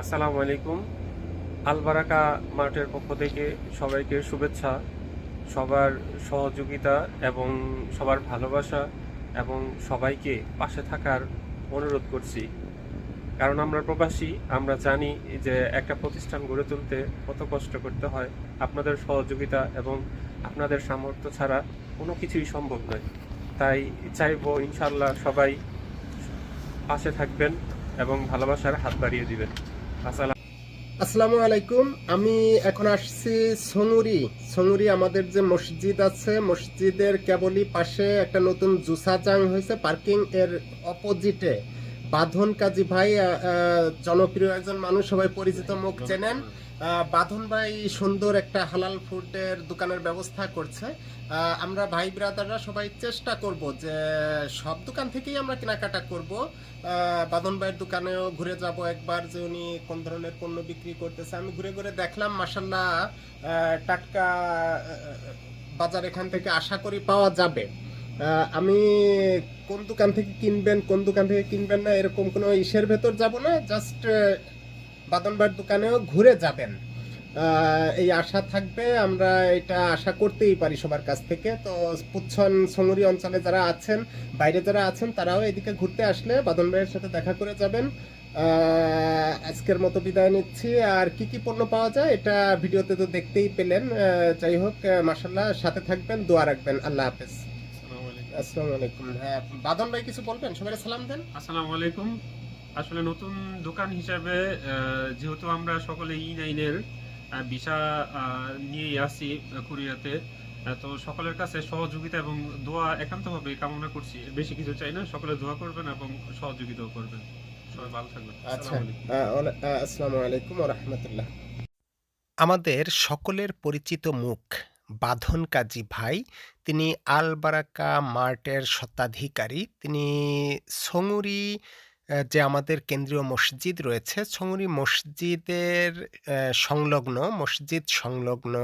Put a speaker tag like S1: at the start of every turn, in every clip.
S1: আসসালামু আলাইকুম। আলবারাকা মার্টের পক্ষ থেকে সবাইকে শুভেচ্ছা, সবার সহযোগিতা এবং সবার ভালোবাসা এবং সবাইকে পাশে থাকার অনুরোধ করছি। কারণ আমরা প্রবাসী, আমরা জানি যে একটা প্রতিষ্ঠান গড়ে তুলতে কত কষ্ট করতে হয়। আপনাদের সহযোগিতা এবং আপনাদের সামর্থ্য ছাড়া কোনো কিছুই সম্ভব নয়। তাই চাইব ইনশাল্লাহ সবাই পাশে থাকবেন এবং ভালোবাসার হাত বাড়িয়ে দিবেন। আসসালাম।
S2: আলাইকুম, আমি এখন আসছি সঙ্গুরি সঙ্গুরি আমাদের যে মসজিদ আছে, মসজিদের কেবলই পাশে একটা নতুন জুসা চাং হয়েছে, পার্কিং এর অপোজিটে বাঁধন কাজী ভাই জনপ্রিয় একজন মানুষ সবাই পরিচিত মুখ চেনেন। বাঁধন ভাই সুন্দর একটা হালাল ফুডের দোকানের ব্যবস্থা করছে। আমরা ভাই ব্রাদাররা সবাই চেষ্টা করব যে সব দোকান থেকেই আমরা কেনাকাটা করব। বাঁধন ভাইয়ের দোকানেও ঘুরে যাব একবার যে উনি কোন ধরনের পণ্য বিক্রি করতেছে। আমি ঘুরে ঘুরে দেখলাম মাসাল্লাহ টাটকা বাজার এখান থেকে আশা করি পাওয়া যাবে। আমি কোন দোকান থেকে কিনবেন, কোন দোকান থেকে কিনবেন না, এরকম কোনো ইসের ভেতর যাব না জাস্ট বাদন ভাইয়ের দোকানেও ঘুরে যাবেন। এই আশা থাকবে, আমরা এটা আশা করতেই পারি সবার কাছ থেকে। তো পুচ্ছন সমুরি অঞ্চলে যারা আছেন, বাইরে যারা আছেন, তারাও এদিকে ঘুরতে আসলে বাদন সাথে দেখা করে যাবেন। আজকের মতো বিদায় নিচ্ছি। আর কি কি পণ্য পাওয়া যায়, এটা ভিডিওতে তো দেখতেই পেলেন। যাই হোক মাসাল্লাহ সাথে থাকবেন, দোয়া রাখবেন। আল্লাহ হাফেজ। আসসালামু আলাইকুম। হ্যাঁ বাদন ভাই কিছু বলবেন? সবাই সালাম দেন।
S1: আসসালামু আলাইকুম। আসলে নতুন দোকান হিসাবে যেহেতু আমরা সকলে ই নাইনের ভিসা নিয়ে আসি কোরিয়াতে তো সকলের কাছে সহযোগিতা এবং দোয়া একান্তভাবে কামনা করছি। বেশি কিছু চাই না সকলে দোয়া করবেন এবং সহযোগিতাও করবেন। সবাই ভালো থাকবেন।
S2: আচ্ছা।
S1: আসসালামু আলাইকুম
S2: ওয়া রাহমাতুল্লাহ।
S3: আমাদের সকলের পরিচিত মুখ। বাঁধন কাজী ভাই। তিনি আল বারাকা মার্টের স্বত্বাধিকারী। তিনি সঙ্গুরি যে আমাদের কেন্দ্রীয় মসজিদ রয়েছে, সঙুরি মসজিদের সংলগ্ন, মসজিদ সংলগ্ন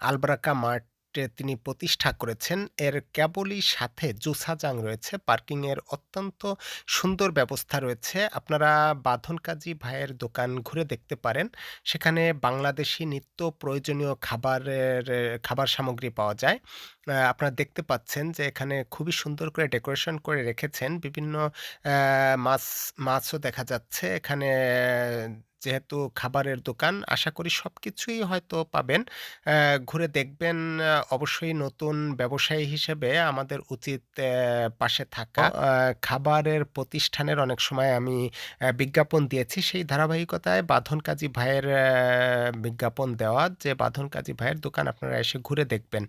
S3: আলবারাকা মার্টে তিনি প্রতিষ্ঠা করেছেন। এর কেবলই সাথে জুসাজাং রয়েছে। পার্কিংয়ের অত্যন্ত সুন্দর ব্যবস্থা রয়েছে। আপনারা বাঁধন কাজী ভাইয়ের দোকান ঘুরে দেখতে পারেন। সেখানে বাংলাদেশি নিত্য প্রয়োজনীয় খাবারের, খাবার সামগ্রী পাওয়া যায়। আপনারা দেখতে পাচ্ছেন যে এখানে খুবই সুন্দর করে ডেকোরেশন করে রেখেছেন। বিভিন্ন মাছ মাছও দেখা যাচ্ছে। এখানে যেহেতু খাবারের দোকান আশা করি সব কিছুই হয়তো পাবেন। ঘুরে দেখবেন অবশ্যই নতুন ব্যবসায়ী হিসেবে আমাদের উচিত পাশে থাকা। খাবারের প্রতিষ্ঠানের অনেক সময় আমি বিজ্ঞাপন দিয়েছি। সেই ধারাবাহিকতায় বাঁধন কাজী ভাইয়ের বিজ্ঞাপন দেওয়া যে বাঁধন কাজী ভাইয়ের দোকান আপনারা এসে ঘুরে দেখবেন।